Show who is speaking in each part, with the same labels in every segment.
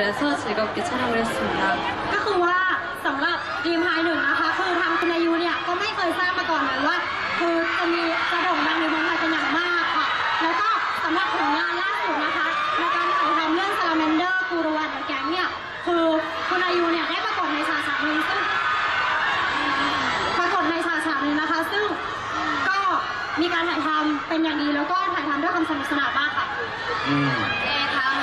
Speaker 1: 그래서 즐겁게 촬영을 했습니다.
Speaker 2: ก็คือว่าสำหรับดีมไฮหนึ่งนะคะ คือทางคุณอายุเนี่ยก็ไม่เคยทราบมาก่อนเลยว่า คือจะมีจะโด่งดังในเมืองไทยเป็นอย่างมากค่ะ แล้วก็สำหรับผลงานล่าสุดนะคะในการถ่ายทำเรื่อง Salamander กูรูวันแกงเนี่ยคือคุณอายุเนี่ยได้ปรากฏในฉากฉากหนึ่งซึ่งปรากฏในฉากฉากหนึ่งนะคะ ซึ่งก็มีการถ่ายทำเป็นอย่างดีแล้วก็ถ่ายทำด้วยความสนุกสนานมากค่ะ
Speaker 3: 음.
Speaker 4: 네, 다음은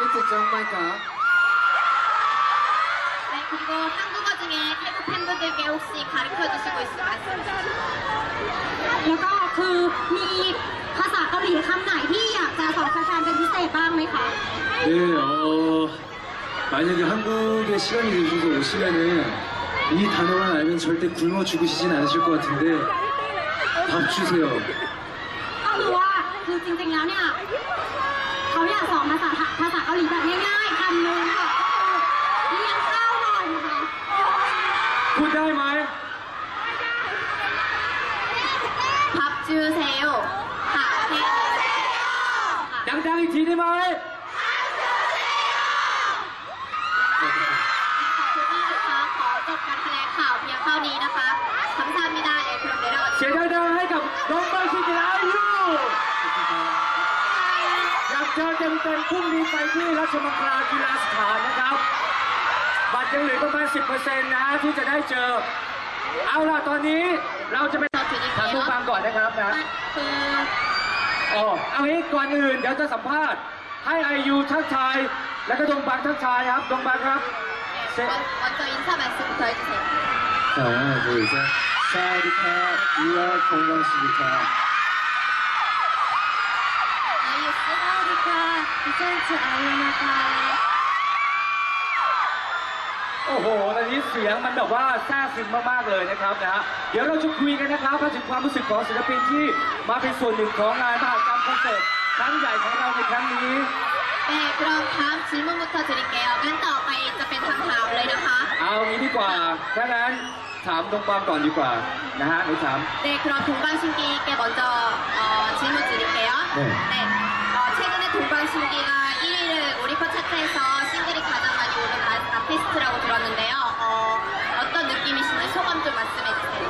Speaker 3: 히트 정말까?
Speaker 4: 네, 그리고 한국어 중에 태국 팬분들께 혹시 가르쳐주시고 있으면 말씀해주세요.
Speaker 2: แล้วก็คือมีภาษาเกาหลีคำไหนที่อยากจะสอนแฟนๆเป็นพิเศษบ้างไหมคะ
Speaker 3: 네, 어, 만약에 한국에 시간이 되셔서 오시면은 이 단어만 알면 절대 굶어 죽으시진 않으실 것 같은데 밥 주세요.
Speaker 2: ก็คือวคือจริงๆแล้วเนี่ยเขาอยากสอนภาษาภาษาเกาหลีแบบง่ายๆคำนึงค่ะเรียนข้าวหน่อยนะคะ
Speaker 5: พูดได้ไหม
Speaker 4: พับจือเซลค่ะ
Speaker 5: ดังๆอีกทีได้ไหม
Speaker 4: เจ
Speaker 5: อเต็มๆพรุ่งนี้ไปที่ราชมังคลากีฬาสถานนะครับ บัตรยังเหลือประมาณ 10%นะที่จะได้เจอ เอาล่ะตอนนี้เราจะไปถามทุกฟังก่อนนะครับนะ
Speaker 4: คือ
Speaker 5: อ๋อเอางี้ก่อนอื่นเดี๋ยวจะสัมภาษณ์ ให้ไอยูทักทาย แล้วก็ดงบางทักทายครับดงบางครับเสร็จ
Speaker 4: 먼- 먼저 인사 말씀부터 해주세요.
Speaker 3: 자, 하나, 둘, 셋. 사디카, 유아, 건강시디카.
Speaker 5: โอ้โห ตอนนี้เสียงมันแบบว่าซาบซึ้มากๆเลยนะครับนะฮะ เดี๋ยวเราจะคุยกันนะครับถึงความรู้สึกของศิลปินที่มาเป็นส่วนหนึ่งของงานมหกรรมคอนเสิร์ตครั้งใหญ่ของเราในครั้งนี้
Speaker 4: แต่กรองเท้าชิ้นมุมมุตโตจิริเกลงั้นต่อไปจะเป็นคำถามเลยนะคะ
Speaker 5: เอางี้ดีกว่าแค่นั้น ถามดงบางก่อนดีกว่านะฮะหนูถาม
Speaker 4: 네, 그럼 동방신기께 먼저 어, 질문 드릴게요.
Speaker 3: 네.
Speaker 4: 어, 최근에 동방신기가 1위를 오리퍼 차트에서 싱글이 가장 많이 오른 아- 아티스트라고 들었는데요. 어, 어떤 느낌이신지 소감 좀 말씀해주세요.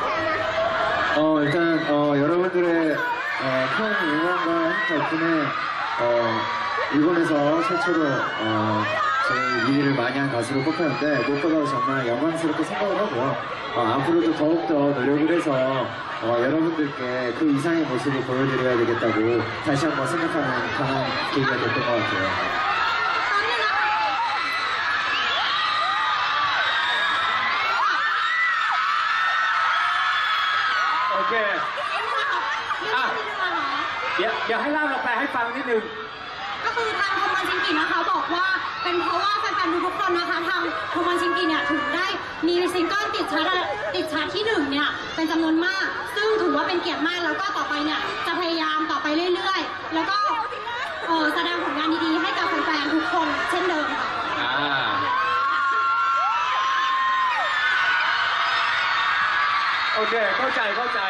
Speaker 3: 어, 일단, 어, 여러분들의 어, 큰 응원과 힘 덕분에 어, 일본에서 최초로 어, 제 2위를 많이 한 가수로 뽑혔는데 무엇보다 정말 영광스럽게 생각을 하고요. 어, 앞으로도 더욱더 노력을 해서 어, 여러분들께 그 이상의 모습을 보여드려야 되겠다고 다시 한번 생각하는 강한 계기가 됐던 것 같아요.
Speaker 2: ตอนนี้นะคะ
Speaker 5: โอเค
Speaker 2: เรื่องนี้เรื่องนี้เนาะ
Speaker 5: เดี๋ยวเดี๋ยวให้เล่าเราแปลให้ฟังนิดนึง
Speaker 2: ก็คือทางโทมันชิงกินะคะบอกว่า ทุกๆคนนะคะทางโทมันชิงกิเนี่ยถึงได้มีซิงเกิลติดชาร์ตติดชาร์ตที่หนึ่งเนี่ยเป็นจำนวนมาก ซึ่งถือว่าเป็นเกียรติมากแล้วก็ต่อไปเนี่ยจะพยายามต่อไปเรื่อยๆ แล้วก็เอ่อแสดงผลงานดีๆให้กับแฟนๆทุกคนเช่นเดิมค่ะ
Speaker 5: อ่าโอเค เข้าใจเข้าใจ